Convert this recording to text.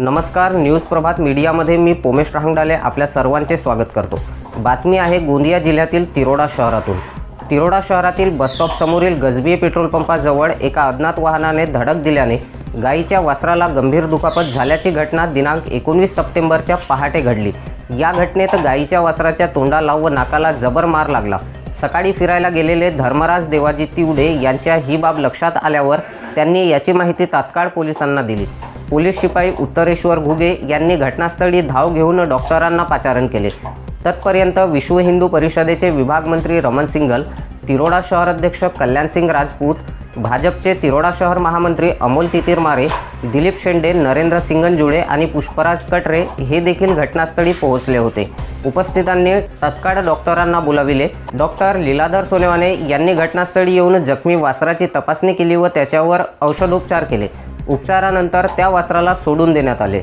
नमस्कार न्यूज प्रभात मीडियामध्ये मी पोमेश राहंगडाले आपल्या सर्वांचे स्वागत करतो. बातमी आहे गोंदिया जिल्ह्यातील तिरोडा शहरातून. तिरोडा शहरातील बसस्टॉपसमोरील गजबीय पेट्रोल पंपाजवळ एका अज्ञात वाहनाने धडक दिल्याने गायीच्या वासराला गंभीर दुखापत झाल्याची घटना दिनांक एकोणवीस सप्टेंबरच्या पहाटे घडली. या घटनेत गायीच्या वासराच्या तोंडाला व नाकाला जबर मार लागला. सकाळी फिरायला गेलेले धर्मराज देवाजी तिवडे यांच्या ही बाब लक्षात आल्यावर त्यांनी याची माहिती तात्काळ पोलिसांना दिली. पोलीस शिपाई उत्तरेश्वर घुगे यांनी घटनास्थळी धाव घेऊन डॉक्टरांना पाचारण केले. तत्पर्यंत विश्व हिंदू परिषदेचे विभाग मंत्री रमण सिंगल तिरोडा शहर अध्यक्ष कल्याणसिंग राजपूत भाजपचे तिरोडा शहर महामंत्री अमोल तितीरमारे दिलीप शेंडे नरेंद्र सिंगनजुळे आणि पुष्पराज कटरे हे देखील घटनास्थळी पोहोचले होते. उपस्थितांनी तत्काळ डॉक्टरांना बोलाविले. डॉक्टर लीलाधर सोनेवाने यांनी घटनास्थळी येऊन जखमी वासराची तपासणी केली व त्याच्यावर औषधोपचार केले. उपचारानंतर त्या वासराला सोडून देण्यात आले.